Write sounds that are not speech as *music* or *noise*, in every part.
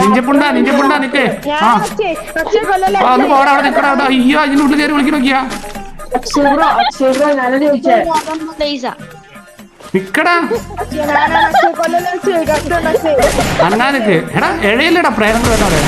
നിഞ്ചപ്പുണ്ട നിഞ്ചപ്പുണ്ട നിക്കേ. ആ. ഒന്ന് പോടാ അവിടെ നിക്കടാ അവിടെ. അയ്യോ അതിന്റെ ഉള്ളിൽ കയറി വിളിക്കണ നോക്കിയാ അക്ഷയ് ബ്രോ അക്ഷയ് ബ്രോ ഞാനത് ചോദിച്ചേ? ലേസാ നിക്കടാ. അക്ഷയ് കൊല്ലല്ലേ അക്ഷയ് കണ്ടുണ്ട് അക്ഷയ്. അന്നാ നിക്ക്. എടാ എഴയില്ലടാ പ്രേരണ കൊല്ലല്ലേ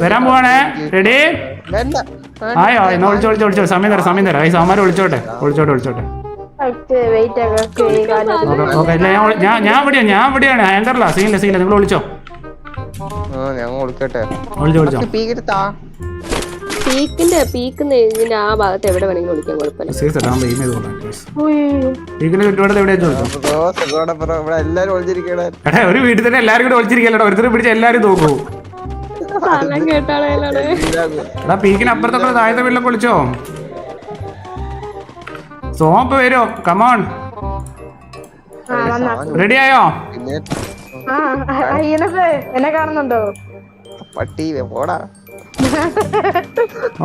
വരാൻ പോവാണേ. റെഡി? ആയോ എന്നാ വിളിച്ചോ വിളിച്ചോ വിളിച്ചോ. സമയം തരാം സമയം തരാം. ഈ സാമാരെ വിളിച്ചോട്ടെ വിളിച്ചോട്ടെ വിളിച്ചോട്ടെ. വെയിറ്റ് ആക്കാം അക്ഷയ് ഓക്കെ ഓക്കെ ഞാൻ ഞാൻ ഞാൻ ഇവിടെയാണ് ഞാൻ ഇവിടെയാണ് ആങ്കറില്ല സീനില്ല സീനില്ല നിങ്ങൾ വിളിച്ചോ. ആ ഞാൻ വിളിക്കട്ടെ വിളിച്ചോ വിളിച്ചോ. പീക്കെടുത്താ പീക്കിന്റെ പീക്കിന്റെ ഇതിന്റെ ആ ഭാഗത്ത് എവിടെ വേണമെങ്കിലും വിളിക്കാൻ കുഴപ്പമില്ല. ഒരു വീട്ടിൽ തന്നെ എല്ലാരും കൂടെ ഒളിച്ചിരിക്കല്ലോ ഒരുത്തരും പിടിച്ച് എല്ലാരും എടാ പീക്കിന് അപ്പുറത്തൊക്കെ താഴത്തെ വീട്ടിലൊക്കെ കുളിച്ചോ? സോപ്പ് വരോ കമോൺ റെഡി ആയോ? എന്നെ കാണുന്നുണ്ടോ? പട്ടി പോടാ.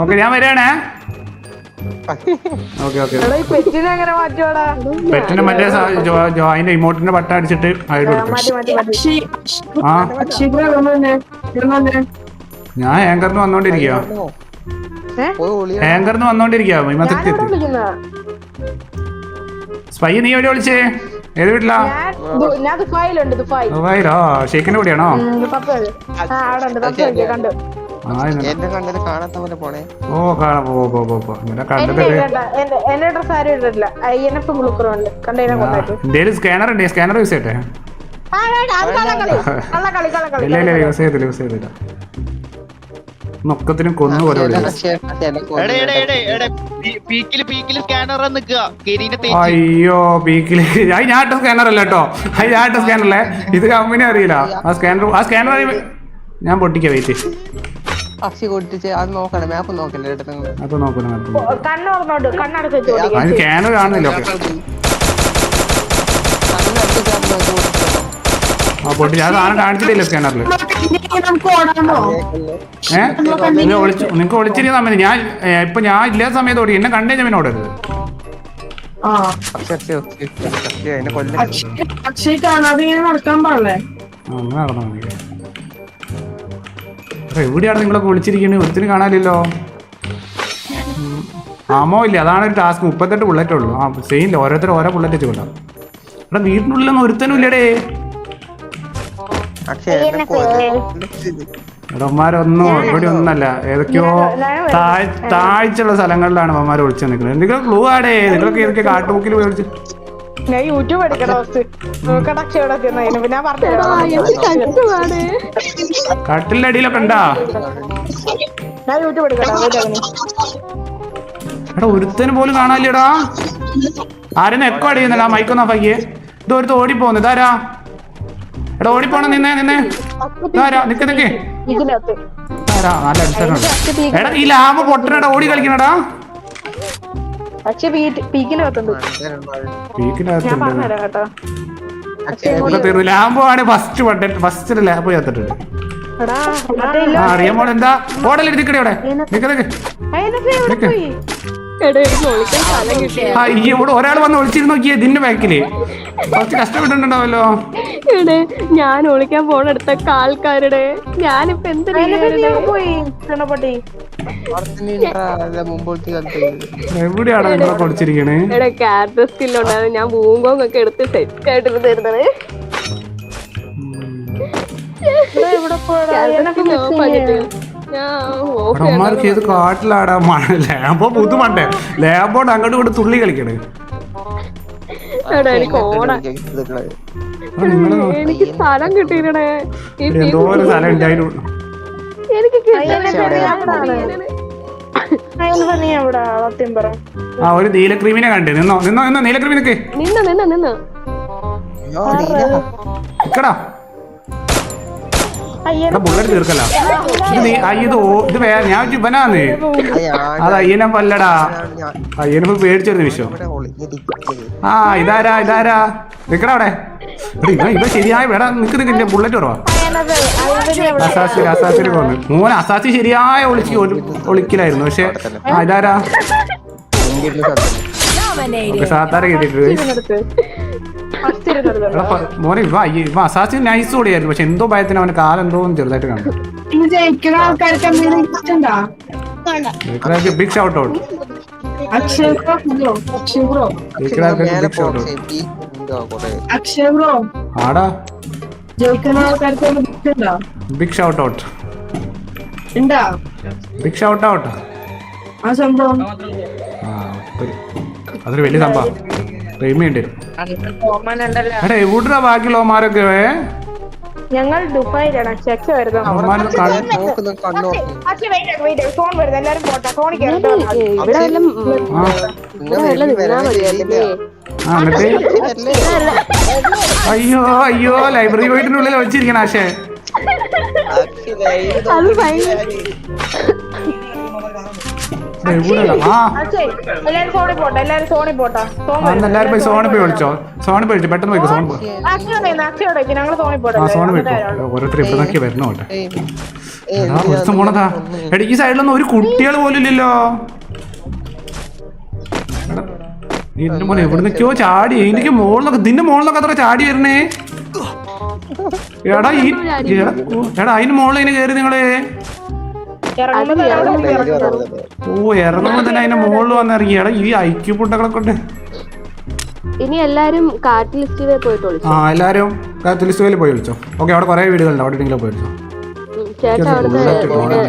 ഓക്കെ ഞാൻ വരാണേ. *laughs* പെറ്റിനെ മറ്റേ അതിന്റെ ഇമോട്ടിന്റെ പട്ട അടിച്ചിട്ട് കൊടുക്കും. ഞാൻ ആങ്കറിന് വന്നോണ്ടിരിക്കുക ആങ്കറിന് വന്നോണ്ടിരിക്കുക ഞാനിവിടെ സ്പൈ നീ എവിടെ വിളിച്ചേ? ഏത് വീട്ടിലാ? ദുബായിലോ? ഷെയ്ഖിന്റെ കൂടെയാണോ? ഓ കാണാം പോ പോ പോ ഇങ്ങനെ എന്തേലും സ്കാനർ ഉണ്ട്? സ്കാനർ യൂസ് ചെയ്യട്ടെ? ഇല്ല ഇല്ല യൂസ് ചെയ്തില്ല യൂസ് ചെയ്തില്ല നൊക്കത്തിനും കൊന്നു പോലെ എടേ എടേ എടേ എടേ പീക്കിൽ പീക്കിൽ സ്കാനർ നിക്കുക കെരീനെ തേച്ച്. അയ്യോ പീക്കിൽ. *laughs* അത് ഞാൻ ഇട്ട സ്കാനർ അല്ല കേട്ടോ. അത് ഞാൻ ഇട്ട സ്കാനറല്ലേ ഇത് കമ്പനി അറിയില്ല. ആ സ്കാനർ ആ സ്കാനർ ഞാൻ പൊട്ടിക്കാം വെയിറ്റ് പക്ഷി കൊട്ടിച്ച് അത് നോക്കണം മാപ്പ് സ്കാനർ കാണുന്നില്ല ആ പൊട്ടി. ഞാൻ സാധനം കാണിച്ചിട്ടില്ല സ്കാനറിൽ ഏഹ് നിങ്ങൾ വിളിച്ചു നിങ്ങൾക്ക് സമയത്ത് ഞാൻ ഇപ്പൊ ഞാൻ ഇല്ലാത്ത സമയത്ത് ഓടി. എന്നെ കണ്ടേ ഞാൻ പിന്നെ ഓടരുത്. അക്ഷയ് കാണാതെ ഇങ്ങനെ നടക്കാൻ പാടില്ലേ? ആ, അങ്ങനെ നടന്നാ മതി. അപ്പൊ എവിടെയാണ് നിങ്ങളൊക്കെ വിളിച്ചിരിക്കുന്നത് ഒരുത്തിന് കാണാനില്ലല്ലോ. ആമോ ഇല്ല? അതാണ് ഒരു ടാസ്ക്. മുപ്പത്തെട്ട് ബുള്ളറ്റേ ഉള്ളൂ. ആ സെയിം ഇല്ല. ഓരോരുത്തർ ഓരോ ബുള്ളറ്റ് വെച്ച് കൊണ്ടാവും എടാ വീട്ടിനുള്ളിലൊന്നും ഒരുത്തനും ഇല്ലടേ. പക്ഷി എടന്മാരൊന്നും ഇവിടെ ഒന്നല്ല. ഏതൊക്കെയോ താഴ് താഴ്ചയുള്ള സ്ഥലങ്ങളിലാണ് അവന്മാർ വിളിച്ചു നിൽക്കുന്നത്. എന്തെങ്കിലും ക്ലൂ ആടേ. നിങ്ങളൊക്കെ ഏതൊക്കെ കാട്ടുമുക്കിൽ പോയി ഒളിച്ചു ഞാൻ യൂട്യൂബ് കട്ടിലിന്റെ അടിയിലൊക്കെ ഉണ്ടാ? ഞാൻ യൂട്യൂബ്. എടാ ഒരുത്തന് പോലും കാണാനില്ലടാ. ആരെന്നെ എക്കോ അടിയുന്നില്ല? മൈക്കൊന്നാ ഫയ്യേ ഇത് ഒരുത്ത് ഓടിപ്പോന്ന് ഇതാരാ? എടാ ഓടിപ്പോണ നിന്നേ നിന്നേ. നിക്ക് നിക്ക്. നല്ല അടുത്തുണ്ട് എടാ ഈ ലാമ്പ് പൊട്ടനടാ ഓടി കളിക്കണടാ. പക്ഷെ പീക്കിനകത്തുണ്ട്. ഞാൻ പീക്കിനകത്തുണ്ട്. പറഞ്ഞുതരാം കേട്ടോ. ഇപ്പൊ തീർന്നു. ലാമ്പോ ആണ് ഫസ്റ്റ് ബട്ടൺ ഫസ്റ്റ് ലാമ്പ് ചേർത്തിട്ടുണ്ട്. പോലെന്താ എന്താ? ഓടല്ലേ നിക്കടി അവിടെ. നിക്ക് നിക്ക്. പോയി ആ ഈ ഇവിടെ ഒരാൾ വന്ന് ഒളിച്ചിരുന്ന് നോക്കിയേ ഇതിന്റെ ബാക്കിൽ. കുറച്ച് കഷ്ടപ്പെട്ടിട്ടുണ്ടാവല്ലോ. എടേ ഞാൻ ഒളിക്കാൻ പോണെടുത്ത ആൾക്കാരുടെ ഞാനിപ്പോ പോയി എവിടെയാണ് എടാ ക്യാരക്ടർ സ്കില്ലുണ്ടായിരുന്നു ഞാൻ ബൂങ്കോങ് ഒക്കെ എടുത്ത് സെറ്റ് ആയിട്ട് തരുന്നത് ഇവിടെ എവിടെ അമ്മമാർക്ക് ഏത് കാട്ടിലാടാ മഴ പുതു പുതുമണ്ടേ ലാമ്പോട് അങ്ങോട്ട് കൊണ്ട് തുള്ളി കളിക്കണേ. എടാ എനിക്ക് സ്ഥലം കിട്ടിയിടേ ഒരു സ്ഥലം ഉണ്ടായിരുന്നു ആ ഒരു നീലക്രീമിനെ കണ്ടേ. നിന്നോ നിന്നോ നിന്നോ നീലക്രീമിനൊക്കെ. നിന്നോ നിന്നോ നിന്നോ. ഇക്കടാ ബുള്ളറ്റ് തീർക്കല്ല. ഇത് നീ ഇത് ഇത് ഞാൻ ഇവനാന്ന് അത് അയ്യനെ പല്ലടാ. അയ്യനെ പേടിച്ചൊരു നിമിഷം ആ ഇതാരാ ഇതാരാ? നിക്കടാ അവിടെ. ഇവ ശരിയായ വേടാ നിക്ക് നിക്കിന്റെ ബുള്ളറ്റ് കുറവാ അസാസി അസാസിന് കൊന്നു മോൻ അസാസി ശരിയായ ഒളിച്ച് ഒളി- ഒളിക്കലായിരുന്നു. പക്ഷെ ആ ഇതാരാ? സാത്താറ സാത്താര മോനെ ഇവ ഇവ അസാസി നൈസ് ഓടിയായിരുന്നു പക്ഷെ എന്തോ ഭയത്തിന് അവന്റെ കാലം എന്തോ ഒന്ന് ചെറുതായിട്ട് കണ്ടു. Big shout out Akshay bro Akshay bro. Big shout? Out Akshay bro. ആടാ. Big shout out. Big shout out. ആ സംഭവം. അതൊരു വലിയ സംഭവം. പ്രീമിയുണ്ട്. എടാ എവിടാ ബാക്കിയുള്ളവന്മാരൊക്കെ? ഞങ്ങൾ ദുബായിലാണ്. ചെക്ക വരുന്നത്. ഫോൺ വരുന്നത്. എല്ലാരും പോട്ടെ. ഫോണിൽ ഇവിടെ എന്നിട്ട്? അയ്യോ അയ്യോ ലൈബ്രറി പോയിട്ടിനുള്ളിൽ വെച്ചിരിക്കണ ആശേ. അത് ഭയങ്കര എല്ലാരും പോയി സോണി പോയി വിളിച്ചോ. സോണി പോയി പെട്ടെന്ന് പോയി പോട്ടെ. ആ സോണി പോയിക്കോ. ഓരോരുത്തർ ഇവിടെ നോക്കി എടാ ഒരുത്തം പോണതാ. എടി ഈ സൈഡിലൊന്നും ഒരു കുട്ടികൾ പോലും ഇല്ലല്ലോ. ഇതിന്റെ മോനെ എവിടുന്നൊക്കെയോ ചാടി എനിക്ക് മോളിലൊക്കെ നിന്റെ മോളിലൊക്കെ അത്ര ചാടി വരണേ എടാ ഈ എടാ, എടാ അതിന് മുകളിൽ ഇങ്ങനെ കയറി നിങ്ങൾ? ഓ ഇറങ്ങുമ്പോ തന്നെ അതിന്റെ മുകളിൽ വന്നിറങ്ങി എടാ ഈ ഐക്യു പുട്ടകളൊക്കെ ഉണ്ട് ഇനി എല്ലാരും കാറ്റ് ലിസ്റ്റിൽ പോയിട്ട് വിളിച്ചു ആ എല്ലാരും തുലിസുവേലി പോയി വിളിച്ചോ ഓക്കെ അവിടെ കുറെ വീടുകളുണ്ട്. അവിടെ എവിടെയെങ്കിലും പോയി വിളിച്ചോ അവിടുത്തെ ബുള്ളറ്റ് പോകണം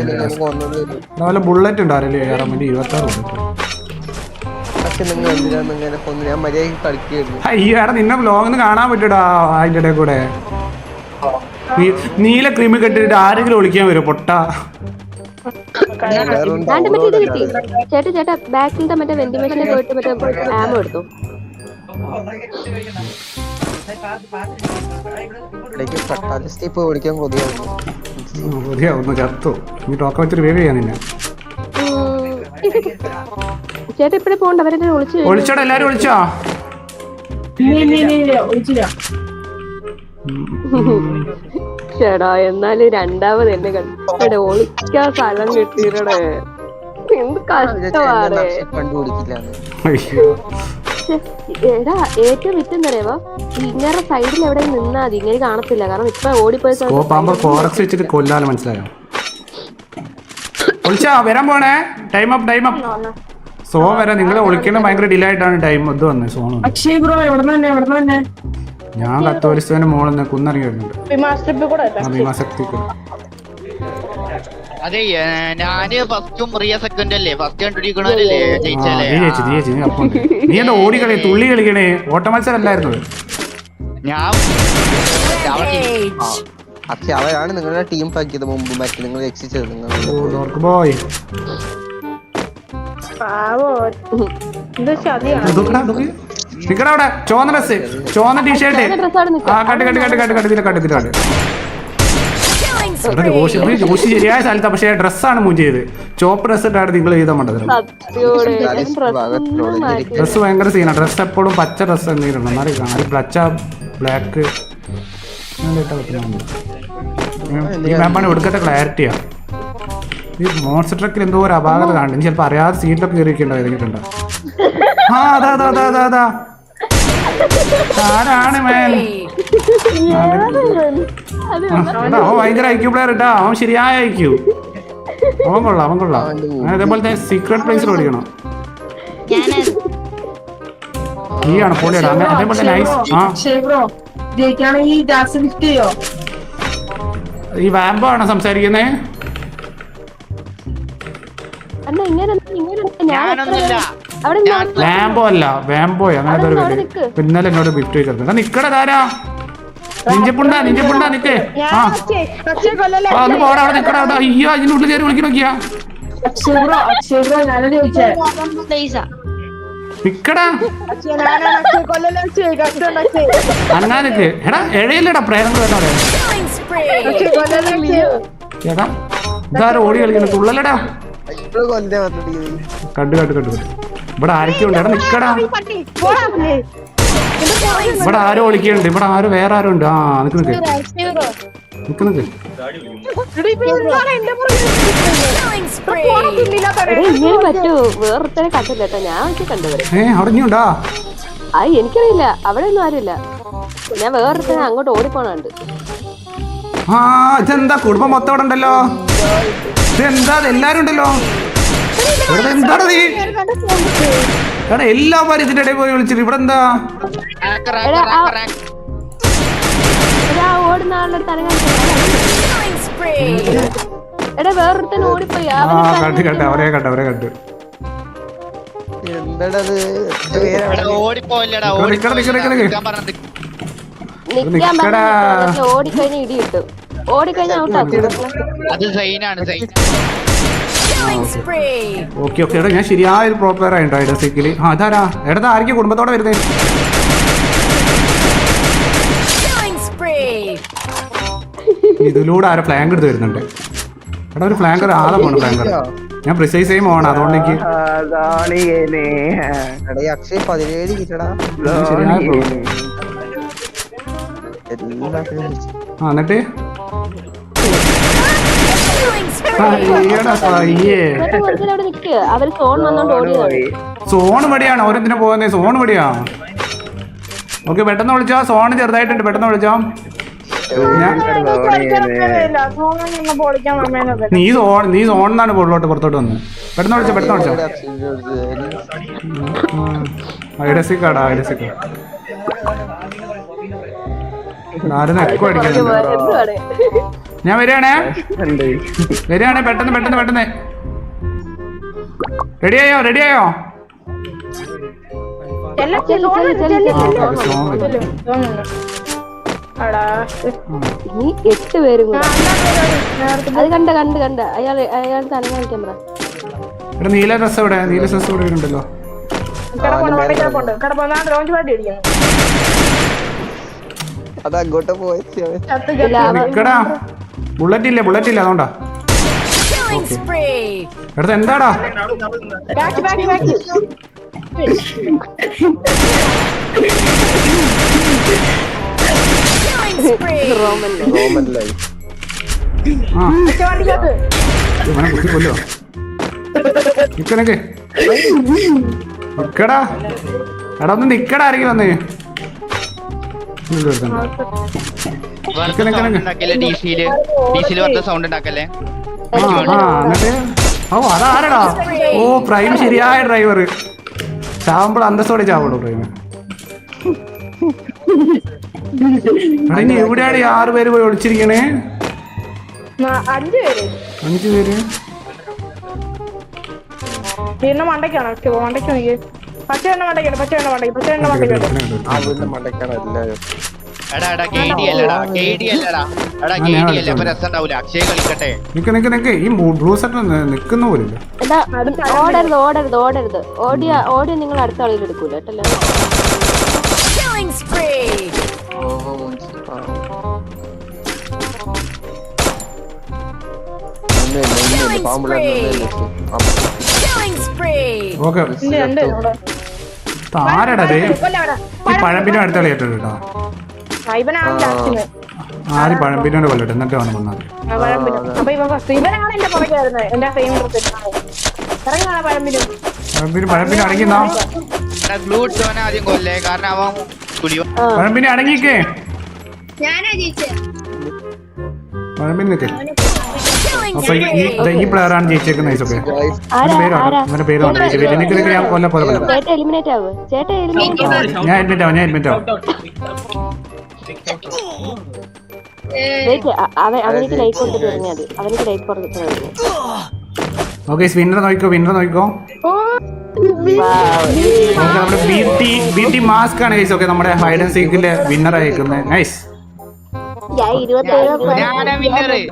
അതുപോലെ ബുള്ളറ്റ് ഉണ്ട് ആരല്ലേ കയറാൻ വേണ്ടി ഇരുപത്തി ആറ് ബുള്ളറ്റ് അയ്യോ എടാ നിന്നെ വ്ലോഗിന്ന് കാണാൻ പറ്റൂടാ അതിന്റെ ഇടയിൽ കൂടെ. നീല ക്രീമി കെട്ടിട്ട് ആരെങ്കിലും ഒളിക്കാൻ വരും പൊട്ട. ആണ്ട് മറ്റേ ഇത് കിട്ടി. ചേട്ടാ ചേട്ടാ ബാക്കിലത്തെ മറ്റേ വെന്റിമേഷനിൽ പോയിട്ട് മറ്റേ ആമോ എടുത്തു. ചേട്ടാ ഇപ്പഴേ പോകണ്ട അവരെന്നെ വിളിച്ചു കഴിഞ്ഞു. ഒളിച്ചോടാ എല്ലാരും ഒളിച്ചോ? ഇല്ല *laughs* ഇല്ല ഇല്ല ഇല്ല ഒഴിച്ചില്ല ചേടാ എന്നാലും രണ്ടാമത് എന്നെ കണ്ടിട്ട് ഒളിക്കാൻ സ്ഥലം കിട്ടിയിടേ എന്ത് കഷ്ടമാണ് എടാ ഏറ്റവും വിറ്റെന്നറിയാവോ ഇങ്ങനെ സൈഡിൽ എവിടെ നിന്നാ മതി. ഇങ്ങനെ കാണത്തില്ല. കാരണം ഇപ്പൊ ഓടിപ്പോയി ഫോറസ്റ്റ് വെച്ചിട്ട് കൊല്ലാലും മനസ്സിലായോ? ഒളിച്ചാ വരാൻ പോണേ. Time up time up so വരാം. നിങ്ങളെ ഒളിക്കണ ഭയങ്കര ഡിലേ ആയിട്ടാണ് ടൈം ഇത് വന്നത് സോൺ അക്ഷയ് ബ്രോ എവിടെ തന്നെ എവിടെ തന്നെ ഞാൻ കത്തോലിസ്തുവിന്റെ മോളിൽ നിന്ന് കുന്നിറങ്ങി വരുന്നുണ്ട് ഭീമാശക്തിക്ക് അതെ ഞാൻ ഫസ്റ്റും പ്രിയ സെക്കൻഡ് അല്ലേ? ഫസ്റ്റ് കണ്ടുപിടിക്കണല്ലേ ജയിച്ചല്ലേ? നീ എന്താ ഓടി കളി തുള്ളി കളിക്കണേ? ഓട്ട മത്സരം അല്ലായിരുന്നു. ഞാൻ പക്ഷെ അവരാണ് നിങ്ങളുടെ ടീം പാക്കിയത് മുമ്പ് മറ്റേ നിങ്ങൾ രക്ഷിച്ചത്. നിങ്ങൾ ബോയ് പാവോ. ഇത് ചതിയാണ്? നിക്കട അവിടെ. ചോന്ന ഡ്രസ് ചോന്ന ടീഷർട്ട് ഡ്രസ് അവിടെ നിൽക്കാം ആ cut cut cut cut cut ഇതിലെ കട്ട് ഇതിലെ കട്ട്. ജോഷി ജോഷി ശരിയായ സ്ഥലത്താ പക്ഷേ ഡ്രസ്സാണ് മൂവ് ചെയ്ത്. ചോപ്പ് ഡ്രസ് ഇട്ടാണ് നിങ്ങൾ ചെയ്താൽ മണ്ടത് ഡ്രസ് ഭയങ്കര സീനാണ് ഡ്രസ് എപ്പോഴും പച്ച ഡ്രസ് എന്തെങ്കിലും എന്നാലും കാണാം. പച്ച ബ്ലാക്ക് ഈ മാപ്പാണ് എടുക്കത്തെ ക്ലാരിറ്റിയാ ഈ മോൺസ്റ്റർ ട്രക്കിൽ എന്തോ ഒരു അപാകത കാണും ഇനി ചിലപ്പോൾ അറിയാതെ സീറ്റിലൊക്കെ കയറിയിട്ടുണ്ടോ ഏതെങ്കിലും ആ അതാ അതാ അതാ അതാ. ആരാണ് മേൻ? അവൻ ഭയങ്കര ഐക്യു പ്ലെയർ ഇട്ടാ. അവൻ ശരിയായ ഐക്യു അവൻ കൊള്ളാം അവൻ കൊള്ളാം. അതേപോലെ തന്നെ സീക്രട്ട് പ്ലേസിൽ ഓടിക്കണം ഈ ആണ് പൊളിയടാ അതേപോലെ നൈസ് ആ. ഈ വാമ്പോ ആണോ സംസാരിക്കുന്നേ? ഞാനൊന്നുമില്ല. ലാംബോ അല്ല വേമ്പോ അങ്ങനത്തെ ഒരു പേര് പിന്നാലെ എന്നോട് ഗിഫ്റ്റ് ചോദിച്ചിട്ടുണ്ട് നിക്കട താരാ. നിഞ്ചപ്പുണ്ട നിഞ്ചപ്പുണ്ട നിക്കേ. ആ. ഒന്ന് പോടാ അവിടെ നിക്കട അവിടെ. അയ്യോ അതിന്റെ ഉള്ളിൽ കയറി വിളിക്കണ നോക്കിയാ. നിക്കടാ. അന്നാ എടാ എഴയില്ലടാ പ്രേരണ എടാ ഇതാരും ഓടി കളിക്കുന്നു തുള്ളലടാ. കണ്ടു കണ്ടു കണ്ടു കണ്ടു. ഇവിടെ ആരൊക്കെ ഉണ്ട് എടാ നിക്കടാ. ഇവിടെ ആരോ ഒളിക്കുന്നുണ്ട് ഇവിടെ ആരോ വേറെ ആരോ ഉണ്ട്. ആ നിക്ക് നിക്ക് കണ്ടില്ല കേട്ടോ. ഞാൻ കണ്ടുവരെ. ഏ അത് എനിക്കറിയില്ല. അവിടെ ഒന്നും ആരുമില്ല. ഞാൻ വേറെ അങ്ങോട്ട് ഓടിപ്പോണുണ്ട്. ആ ഇതെന്താ കുടുംബം മൊത്തം ഇവിടെ ഉണ്ടല്ലോ? ഇതെന്താ ഇത് എല്ലാരും ഉണ്ടല്ലോ? ഇവിടെ എന്താണ് നീ? എടാ എല്ലാവരും ഇതിന്റെ ഇടയിൽ പോയി വിളിച്ചിട്ട് ഇവിടെ എന്താ ഓടുന്ന ആളുടെ എടാ വേറൊരുത്തൻ ഓടിപ്പോയി. ആ അവനെ കണ്ടു കണ്ടു അവരെ കണ്ടു അവരെ കണ്ടു. ഓടിക്കഴിഞ്ഞ ഇടി കിട്ടും. ഓടിക്കഴിഞ്ഞ ഔട്ടാക്കും അത് സൈനാണ് സൈൻ ഓക്കെ ഓക്കെ എടാ ഞാൻ ശരിയായ ഒരു പ്രോപ്പർ ആയിട്ടോ ഐഡൻസിക്കൽ ആ അതാരാ എടാ ആയിരിക്കും കുടുംബത്തോടെ വരുന്നേ? ഇതിലൂടെ ആരോ ഫ്ലാങ്ക് എടുത്ത് വരുന്നുണ്ട്. എടാ ഒരു ഫ്ലാങ്കർ ആളെ പോണ ഫ്ലാങ്കർ ഞാൻ പ്രിസൈസ് ചെയ്യും പോകണം അതുകൊണ്ട് എനിക്ക് ശരിയായ എന്നിട്ട്? സോൺ വഴിയാണ് ഓരോന്നിനും പോകുന്നത് സോൺ വഴിയാ ഓക്കെ പെട്ടെന്ന് വിളിച്ചോ. സോൺ ചെറുതായിട്ടുണ്ട്. പെട്ടെന്ന് വിളിച്ചോ. നീ സോൺ നീ സോണിന്നാണ് പുറത്തോട്ട് പുറത്തോട്ട് വന്ന്. പെട്ടെന്ന് വിളിച്ചോ പെട്ടെന്ന് വിളിച്ചോ. ഐഡസിക്കാടാ ഐഡസിക്ക ഞാൻ വരികയാണേ? വരികയാണേ പെട്ടെന്ന് പെട്ടെന്ന് പെട്ടെന്ന്. റെഡിയായോ റെഡിയായോ നീ എട്ട് പേരും കൂടെ. അത് കണ്ട കണ്ട് കണ്ട. അയാൾ അയാൾ തന്നെ ക്യാമറ പറ. നീല ഡ്രസ് ഇവിടെ നീല ഡ്രസ് ഇവിടെ ഉണ്ടല്ലോ കിടപ്പുണ്ട് ആ ലോഞ്ച് പാട്ടി അടിക്കുന്നു. അത് അങ്ങോട്ട് പോയി നിക്കടാ. ബുള്ളറ്റ് ഇല്ല? ബുള്ളറ്റ് ഇല്ല? അതുകൊണ്ടാ എടുത്ത എന്താടാ? ഇവനെ കുത്തി കൊല്ലോ നിക്ക നിക്ക്. നിക്കടാ എടാ ഒന്ന് നിക്കടാ ആരെങ്കിലും വന്നേ. ഓ അതാരടാ? ഓ പ്രൈം ശരിയായ ഡ്രൈവർ ചാവുമ്പോൾ അന്തസ്സോടെ ചാവുള്ളൂ പ്രൈം എടാ ഇനി എവിടെയാണ് ഈ ആറ് പേര് പോയി ഒളിച്ചിരിക്കണേ? അഞ്ച് പേര്. അഞ്ചു പേര്? പിന്നെ മണ്ടയ്ക്കാണ്? ഒറ്റ മണ്ടയ്ക്ക് നോക്കി പച്ച എണ്ണ മണ്ടയ്ക്കാണ് പച്ച എണ്ണ മണ്ടയ്ക്ക് പച്ച എണ്ണ മണ്ടയ്ക്കുണ്ട് ആ വീടിന്റെ മണ്ടക്കാണ് എല്ലാരും. എടാ എടാ കെ അല്ലടാ കെ അല്ലടാ എടാ കെ അല്ല അപ്പൊ രസം ഉണ്ടാവൂല. അക്ഷയ് കളിക്കട്ടെ. നിക്ക് നിക്ക് നിക്ക്. ഈ ബ്ലൂ സെറ്റ് നിക്കുന്ന പോലില്ല എടാ ഓടരുത് ഓടരുത് ഓടരുത്. ഓടിയ ഓടിയ നിങ്ങൾ അടുത്ത കളിയിൽ എടുക്കൂല കേട്ടല്ലോ ഓക്കെ. ആരടാ. ഈ പഴമ്പിനെ അടുത്ത കളി കേട്ടോ. ആര് പഴമ്പിനോട് കൊല്ലട്ടെ? എന്നിട്ട് വേണം വന്നത് പഴമ്പിന്. പഴമ്പിന്. പഴമ്പിന് പഴമ്പിന് അടങ്ങിന്നാ? എടാ ഗ്ലൂ ഇട്ടവനെ ആദ്യം കൊല്ലേ. കാരണം അവൻ കുടിയോ പഴമ്പിനെ അടങ്ങിക്കേ. പഴമ്പിനെ നിൽക്കേ അപ്പൊ ഈ- ഈ ദേ ഈ പ്ലെയർ ആണ് ജയിച്ചേക്കുന്ന ഓക്കെ ആരാ? പേര് ഞാൻ കൊല്ല പോലെ ഞാൻ അഡ്മിറ്റ് ആവും ഞാൻ അഡ്മിറ്റ് ആവും. വെയിറ്റ് അവനിക്ക് ലൈക്ക് കൊടുത്തിട്ട് പറഞ്ഞാൽ അവനിക്ക് ലൈക്ക് കൊടുത്തിട്ട് പറഞ്ഞു ഓക്കെ വിന്നർ നോക്കിക്കോ വിന്നർ നോക്കിക്കോ. നമ്മുടെ B T B T mask ആണ് ഗൈസ് ഓക്കെ നമ്മുടെ ഹൈഡ് ആൻഡ് സീക്കിന്റെ വിന്നർ അയക്കുന്നത് നൈസ്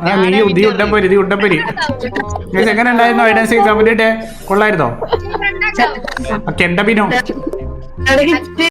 ഞാൻ ഉണ്ടപ്പോരി നീ ഉണ്ടപ്പോരി എങ്ങനെ ഉണ്ടായിരുന്നു ഐഡൻസ് എക്സാം കൊള്ളായിരുന്നോ? ബിനോ? ഇടയ്ക്ക്